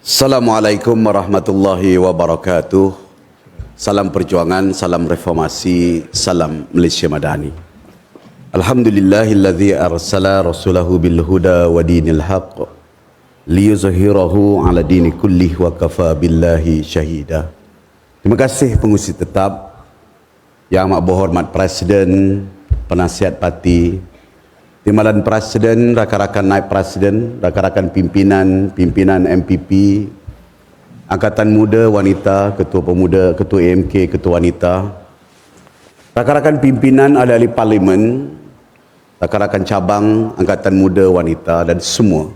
Assalamualaikum warahmatullahi wabarakatuh. Salam perjuangan, salam reformasi, salam Malaysia Madani. Alhamdulillahilladzi arsala rasulahu bil huda wa dinil haqq liyuzhirahu ala dini kullih wa kafa billahi syahida. Terima kasih pengusi tetap yang amat berhormat Presiden, penasihat parti, Timbalan Presiden, rakan-rakan naib Presiden, rakan-rakan pimpinan, pimpinan MPP, Angkatan Muda Wanita, Ketua Pemuda, Ketua AMK, Ketua Wanita, rakan-rakan pimpinan ahli-ahli parlimen, rakan-rakan cabang Angkatan Muda Wanita dan semua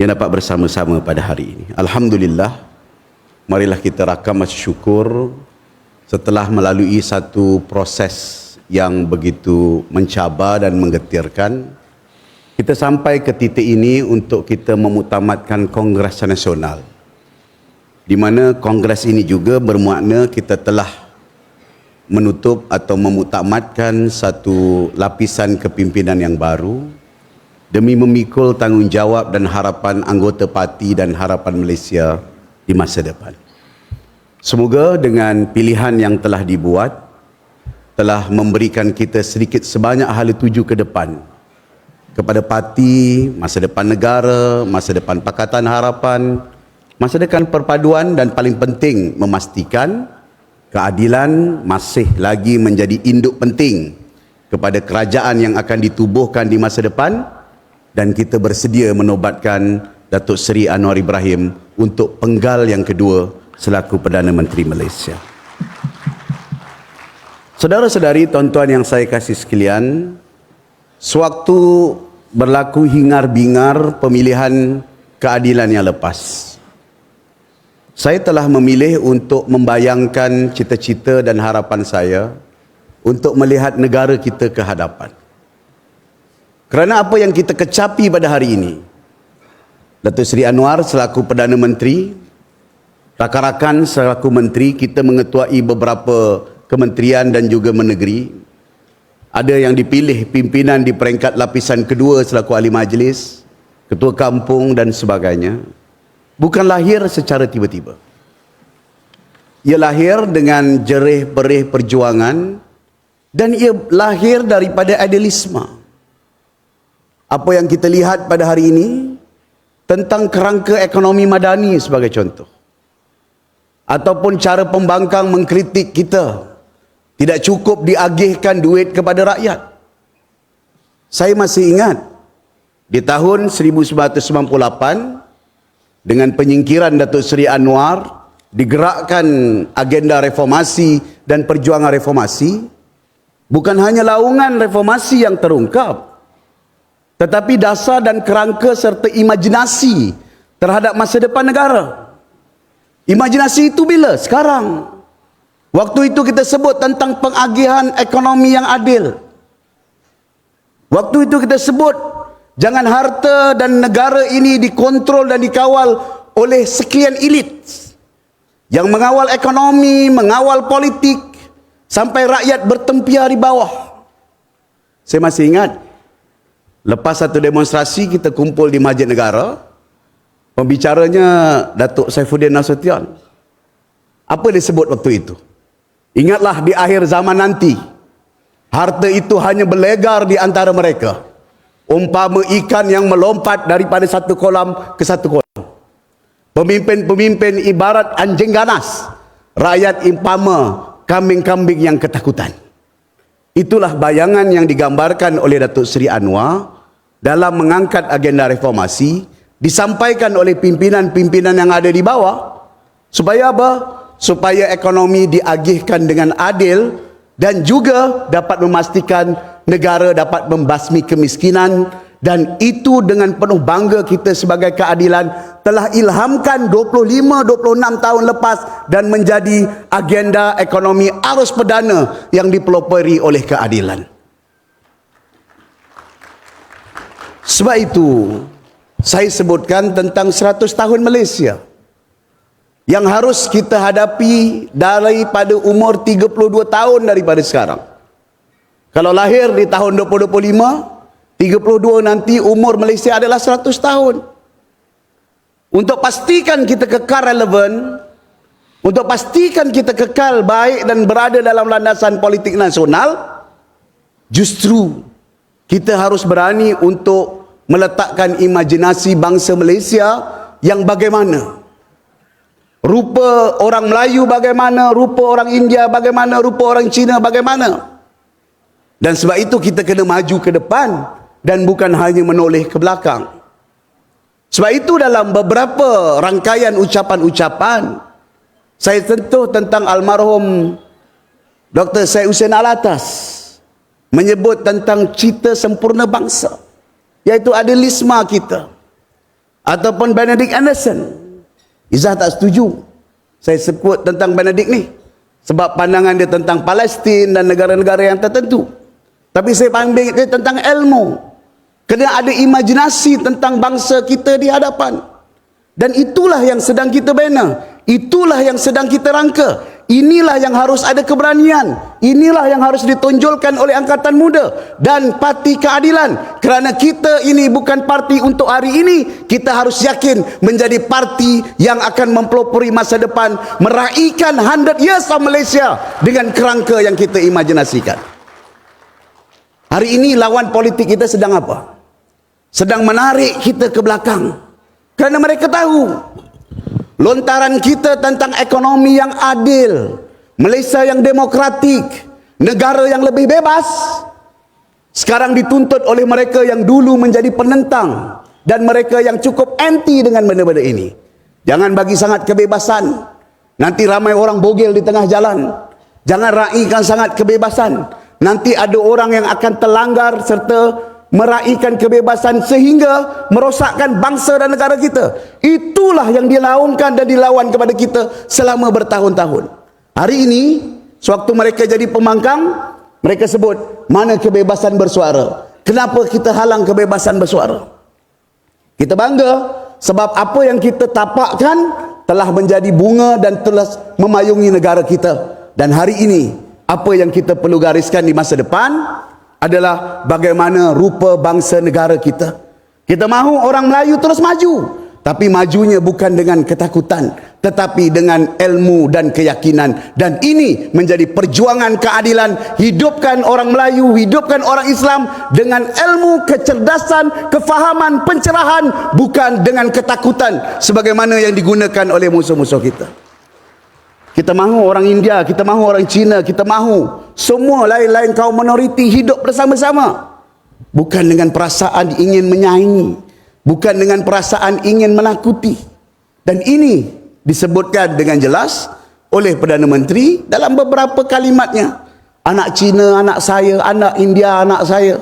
yang dapat bersama-sama pada hari ini. Alhamdulillah, marilah kita rakam masih syukur setelah melalui satu proses yang begitu mencabar dan menggetirkan kita sampai ke titik ini untuk kita memutamatkan Kongres Nasional di mana kongres ini juga bermakna kita telah menutup atau memutamatkan satu lapisan kepimpinan yang baru demi memikul tanggungjawab dan harapan anggota parti dan harapan Malaysia di masa depan. Semoga dengan pilihan yang telah dibuat telah memberikan kita sedikit sebanyak hala tuju ke depan kepada parti, masa depan negara, masa depan Pakatan Harapan, masa depan perpaduan dan paling penting memastikan keadilan masih lagi menjadi induk penting kepada kerajaan yang akan ditubuhkan di masa depan dan kita bersedia menobatkan Datuk Seri Anwar Ibrahim untuk penggal yang kedua selaku Perdana Menteri Malaysia. Saudara-saudari, tuan-tuan yang saya kasih sekalian, sewaktu berlaku hingar-bingar pemilihan keadilan yang lepas, saya telah memilih untuk membayangkan cita-cita dan harapan saya untuk melihat negara kita ke hadapan. Kerana apa yang kita kecapi pada hari ini, Datuk Seri Anwar selaku Perdana Menteri, rakan-rakan selaku Menteri, kita mengetuai beberapa kementerian dan juga menegeri. Ada yang dipilih pimpinan di peringkat lapisan kedua selaku ahli majlis, ketua kampung dan sebagainya. Bukan lahir secara tiba-tiba. Ia lahir dengan jerih perih perjuangan dan ia lahir daripada idealisme. Apa yang kita lihat pada hari ini tentang kerangka ekonomi madani sebagai contoh. Ataupun cara pembangkang mengkritik kita tidak cukup diagihkan duit kepada rakyat. Saya masih ingat di tahun 1998 dengan penyingkiran Datuk Seri Anwar digerakkan agenda reformasi dan perjuangan reformasi bukan hanya laungan reformasi yang terungkap tetapi dasar dan kerangka serta imajinasi terhadap masa depan negara. Imajinasi itu bila? Sekarang. Waktu itu kita sebut tentang pengagihan ekonomi yang adil. Waktu itu kita sebut jangan harta dan negara ini dikontrol dan dikawal oleh sekian elit yang mengawal ekonomi, mengawal politik sampai rakyat bertempiar di bawah. Saya masih ingat lepas satu demonstrasi kita kumpul di Masjid Negara pembicaranya Datuk Saifuddin Nasution. Apa dia sebut waktu itu? Ingatlah di akhir zaman nanti harta itu hanya berlegar di antara mereka. Umpama ikan yang melompat daripada satu kolam ke satu kolam. Pemimpin-pemimpin ibarat anjing ganas. Rakyat impama kambing-kambing yang ketakutan. Itulah bayangan yang digambarkan oleh Datuk Seri Anwar dalam mengangkat agenda reformasi disampaikan oleh pimpinan-pimpinan yang ada di bawah supaya apa? Supaya ekonomi diagihkan dengan adil dan juga dapat memastikan negara dapat membasmi kemiskinan dan itu dengan penuh bangga kita sebagai keadilan telah ilhamkan 25-26 tahun lepas dan menjadi agenda ekonomi arus perdana yang dipelopori oleh keadilan. Sebab itu, saya sebutkan tentang 100 tahun Malaysia yang harus kita hadapi daripada umur 32 tahun daripada sekarang. Kalau lahir di tahun 2025, 32 nanti umur Malaysia adalah 100 tahun. untuk pastikan kita kekal relevan, untuk pastikan kita kekal baik dan berada dalam landasan politik nasional, justru kita harus berani untuk meletakkan imajinasi bangsa Malaysia yang bagaimana. Rupa orang Melayu bagaimana, rupa orang India bagaimana, rupa orang Cina bagaimana. Dan sebab itu kita kena maju ke depan dan bukan hanya menoleh ke belakang. Sebab itu dalam beberapa rangkaian ucapan-ucapan saya tentu tentang almarhum Dr. Syed Hussein Alatas menyebut tentang cita sempurna bangsa iaitu adilisma kita ataupun Benedict Anderson Izzah tak setuju saya sebut tentang Benedict ni sebab pandangan dia tentang Palestin dan negara-negara yang tertentu tapi saya pandang dia tentang ilmu Kena ada imajinasi tentang bangsa kita di hadapan. Dan itulah yang sedang kita bina. Itulah yang sedang kita rangka. Inilah yang harus ada keberanian. Inilah yang harus ditonjolkan oleh angkatan muda dan parti keadilan. Kerana kita ini bukan parti untuk hari ini. Kita harus yakin menjadi parti yang akan mempelopori masa depan. Meraihkan 100 years of Malaysia dengan kerangka yang kita imajinasikan. Hari ini lawan politik kita sedang apa? sedang menarik kita ke belakang kerana mereka tahu lontaran kita tentang ekonomi yang adil Malaysia yang demokratik negara yang lebih bebas sekarang dituntut oleh mereka yang dulu menjadi penentang dan mereka yang cukup anti dengan benda-benda ini. Jangan bagi sangat kebebasan. Nanti ramai orang bogel di tengah jalan. Jangan raikan sangat kebebasan. Nanti ada orang yang akan terlanggar serta meraihkan kebebasan sehingga merosakkan bangsa dan negara kita. Itulah yang dilaungkan dan dilawan kepada kita selama bertahun-tahun. Hari ini, sewaktu mereka jadi pemangkang, mereka sebut, mana kebebasan bersuara? Kenapa kita halang kebebasan bersuara? Kita bangga sebab apa yang kita tapakkan telah menjadi bunga dan telah memayungi negara kita. Dan hari ini, apa yang kita perlu gariskan di masa depan, adalah bagaimana rupa bangsa negara kita. Kita mahu orang Melayu terus maju. Tapi majunya bukan dengan ketakutan. Tetapi dengan ilmu dan keyakinan. Dan ini menjadi perjuangan keadilan. Hidupkan orang Melayu, hidupkan orang Islam. Dengan ilmu, kecerdasan, kefahaman, pencerahan. Bukan dengan ketakutan. Sebagaimana yang digunakan oleh musuh-musuh kita. Kita mahu orang India, kita mahu orang Cina, kita mahu semua lain-lain kaum minoriti hidup bersama-sama. Bukan dengan perasaan ingin menyaingi, bukan dengan perasaan ingin menakuti. Dan ini disebutkan dengan jelas oleh Perdana Menteri dalam beberapa kalimatnya. Anak Cina, anak saya, anak India, anak saya.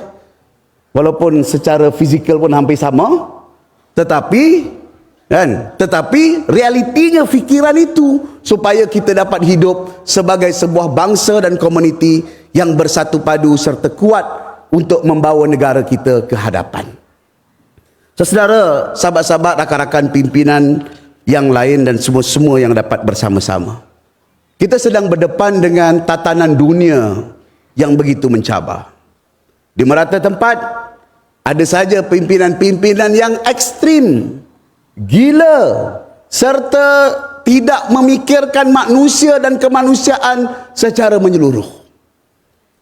Walaupun secara fizikal pun hampir sama, tetapi kan tetapi realitinya fikiran itu supaya kita dapat hidup sebagai sebuah bangsa dan komuniti yang bersatu padu serta kuat untuk membawa negara kita ke hadapan Saudara, sahabat-sahabat, rakan-rakan pimpinan yang lain dan semua-semua yang dapat bersama-sama. Kita sedang berdepan dengan tatanan dunia yang begitu mencabar. Di merata tempat, ada saja pimpinan-pimpinan yang ekstrim gila serta tidak memikirkan manusia dan kemanusiaan secara menyeluruh.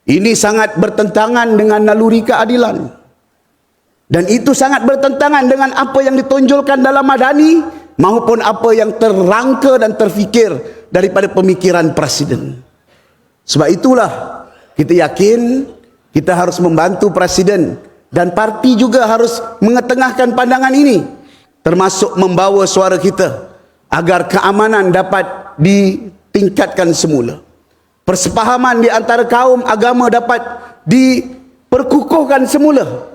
Ini sangat bertentangan dengan naluri keadilan. Dan itu sangat bertentangan dengan apa yang ditonjolkan dalam madani maupun apa yang terrangka dan terfikir daripada pemikiran presiden. Sebab itulah kita yakin kita harus membantu presiden dan parti juga harus mengetengahkan pandangan ini termasuk membawa suara kita agar keamanan dapat ditingkatkan semula. Persepahaman di antara kaum agama dapat diperkukuhkan semula.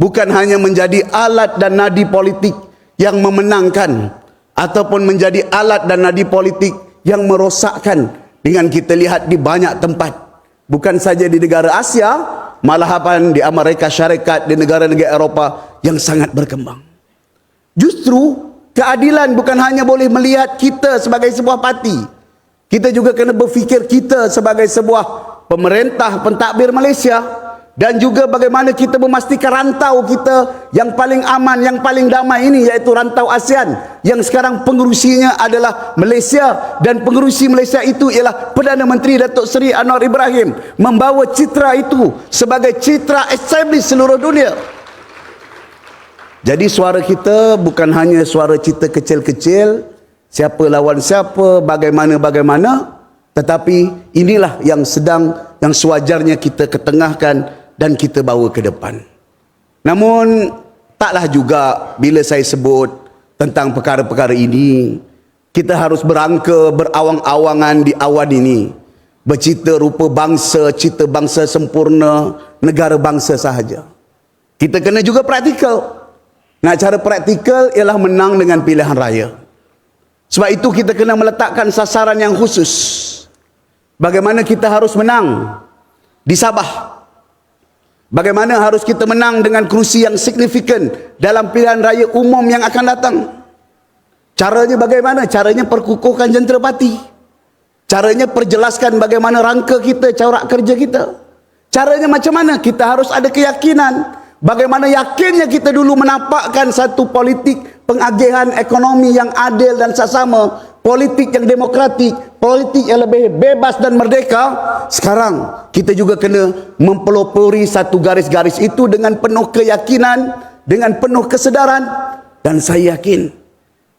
Bukan hanya menjadi alat dan nadi politik yang memenangkan ataupun menjadi alat dan nadi politik yang merosakkan dengan kita lihat di banyak tempat. Bukan saja di negara Asia, malahan di Amerika Syarikat, di negara-negara Eropah yang sangat berkembang. Justru keadilan bukan hanya boleh melihat kita sebagai sebuah parti. Kita juga kena berfikir kita sebagai sebuah pemerintah pentadbir Malaysia dan juga bagaimana kita memastikan rantau kita yang paling aman, yang paling damai ini iaitu rantau ASEAN yang sekarang pengerusinya adalah Malaysia dan pengerusi Malaysia itu ialah Perdana Menteri Datuk Seri Anwar Ibrahim membawa citra itu sebagai citra established seluruh dunia. Jadi suara kita bukan hanya suara cita kecil-kecil, siapa lawan siapa, bagaimana-bagaimana, tetapi inilah yang sedang yang sewajarnya kita ketengahkan dan kita bawa ke depan. Namun taklah juga bila saya sebut tentang perkara-perkara ini kita harus berangka berawang-awangan di awan ini bercita rupa bangsa, cita bangsa sempurna, negara bangsa sahaja. Kita kena juga praktikal. Nak cara praktikal ialah menang dengan pilihan raya. Sebab itu kita kena meletakkan sasaran yang khusus. Bagaimana kita harus menang di Sabah Bagaimana harus kita menang dengan kerusi yang signifikan dalam pilihan raya umum yang akan datang? Caranya bagaimana? Caranya perkukuhkan jentera parti. Caranya perjelaskan bagaimana rangka kita, corak kerja kita. Caranya macam mana? Kita harus ada keyakinan. Bagaimana yakinnya kita dulu menampakkan satu politik pengagihan ekonomi yang adil dan sesama politik yang demokratik, politik yang lebih bebas dan merdeka, sekarang kita juga kena mempelopori satu garis-garis itu dengan penuh keyakinan, dengan penuh kesedaran. Dan saya yakin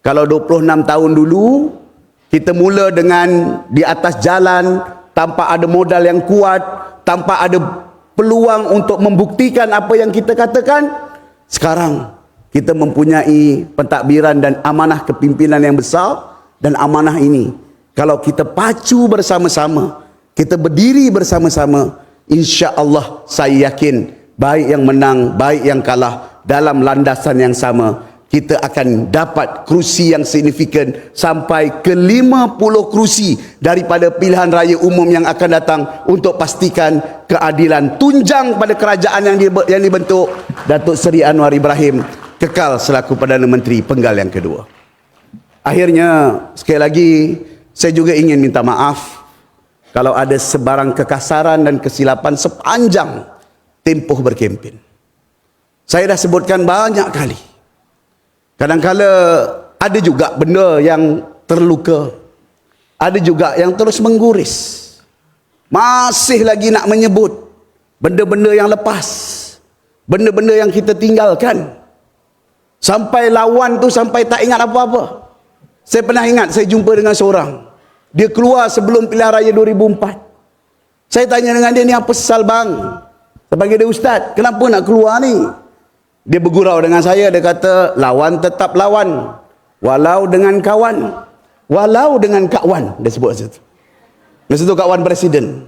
kalau 26 tahun dulu kita mula dengan di atas jalan tanpa ada modal yang kuat, tanpa ada peluang untuk membuktikan apa yang kita katakan, sekarang kita mempunyai pentadbiran dan amanah kepimpinan yang besar dan amanah ini. Kalau kita pacu bersama-sama kita berdiri bersama-sama insya-Allah saya yakin baik yang menang baik yang kalah dalam landasan yang sama kita akan dapat kerusi yang signifikan sampai ke 50 kerusi daripada pilihan raya umum yang akan datang untuk pastikan keadilan tunjang pada kerajaan yang yang dibentuk Datuk Seri Anwar Ibrahim kekal selaku Perdana Menteri penggal yang kedua. Akhirnya sekali lagi saya juga ingin minta maaf kalau ada sebarang kekasaran dan kesilapan sepanjang tempoh berkempen. Saya dah sebutkan banyak kali. Kadang-kala ada juga benda yang terluka. Ada juga yang terus mengguris. Masih lagi nak menyebut benda-benda yang lepas. Benda-benda yang kita tinggalkan. Sampai lawan tu sampai tak ingat apa-apa. Saya pernah ingat saya jumpa dengan seorang. Dia keluar sebelum pilihan raya 2004. Saya tanya dengan dia ni apa sesal bang? Sebagai dia ustaz, kenapa nak keluar ni? Dia bergurau dengan saya, dia kata lawan tetap lawan. Walau dengan kawan. Walau dengan kawan. Dia sebut macam tu. Masa tu kawan presiden.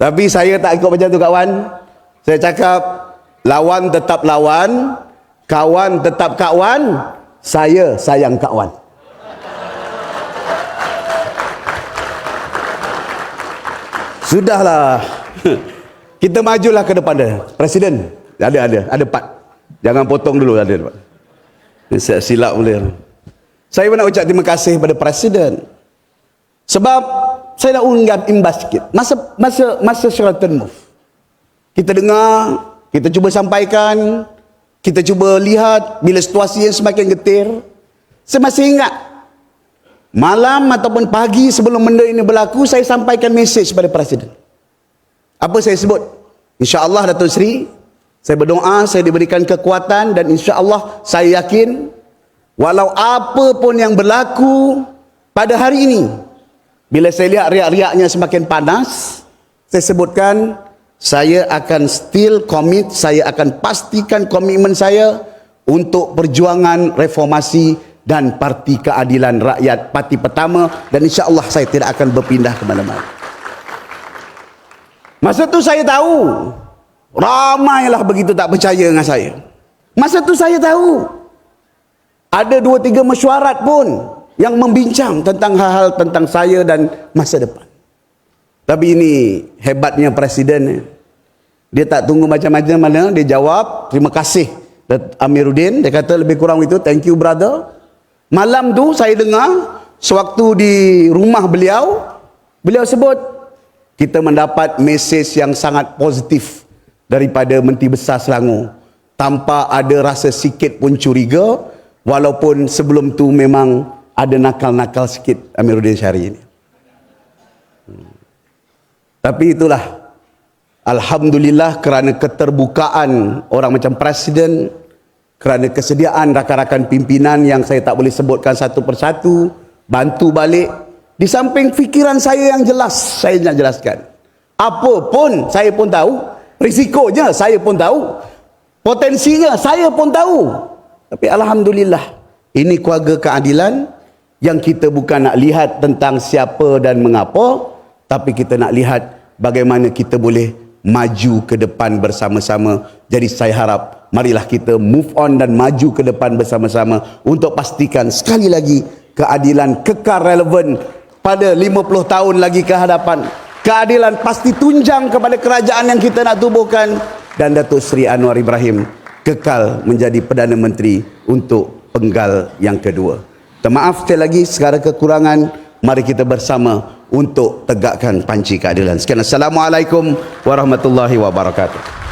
Tapi saya tak ikut macam tu kawan. Saya cakap lawan tetap lawan. Kawan tetap kawan. Saya sayang kawan. Sudahlah. Kita majulah ke depan dia. Presiden. Ada ada, ada empat. Jangan potong dulu ada empat. Saya silap boleh. Saya nak ucap terima kasih kepada presiden. Sebab saya nak ungkap imbas sikit. Masa masa masa Sheraton move. Kita dengar, kita cuba sampaikan, kita cuba lihat bila situasi yang semakin getir. Saya masih ingat Malam ataupun pagi sebelum benda ini berlaku, saya sampaikan mesej kepada Presiden. Apa saya sebut? InsyaAllah Datuk Seri, saya berdoa, saya diberikan kekuatan dan insyaAllah saya yakin walau apa pun yang berlaku pada hari ini, bila saya lihat riak-riaknya semakin panas, saya sebutkan saya akan still commit, saya akan pastikan komitmen saya untuk perjuangan reformasi dan Parti Keadilan Rakyat parti pertama dan insya-Allah saya tidak akan berpindah ke mana-mana. Masa tu saya tahu ramailah begitu tak percaya dengan saya. Masa tu saya tahu. Ada dua tiga mesyuarat pun yang membincang tentang hal-hal tentang saya dan masa depan. Tapi ini hebatnya presiden dia tak tunggu macam-macam mana dia jawab terima kasih Amiruddin. Dia kata lebih kurang itu thank you brother. Malam tu saya dengar sewaktu di rumah beliau, beliau sebut kita mendapat mesej yang sangat positif daripada Menteri Besar Selangor tanpa ada rasa sikit pun curiga walaupun sebelum tu memang ada nakal-nakal sikit Amiruddin Syari ini. Hmm. Tapi itulah Alhamdulillah kerana keterbukaan orang macam Presiden, kerana kesediaan rakan-rakan pimpinan yang saya tak boleh sebutkan satu persatu, bantu balik. Di samping fikiran saya yang jelas, saya nak jelaskan. Apa pun saya pun tahu, risikonya saya pun tahu, potensinya saya pun tahu. Tapi Alhamdulillah, ini keluarga keadilan yang kita bukan nak lihat tentang siapa dan mengapa, tapi kita nak lihat bagaimana kita boleh maju ke depan bersama-sama. Jadi saya harap marilah kita move on dan maju ke depan bersama-sama untuk pastikan sekali lagi keadilan kekal relevan pada 50 tahun lagi ke hadapan. Keadilan pasti tunjang kepada kerajaan yang kita nak tubuhkan dan Datuk Seri Anwar Ibrahim kekal menjadi Perdana Menteri untuk penggal yang kedua. Termaaf sekali lagi segala kekurangan mari kita bersama untuk tegakkan panci keadilan. Sekian Assalamualaikum warahmatullahi wabarakatuh.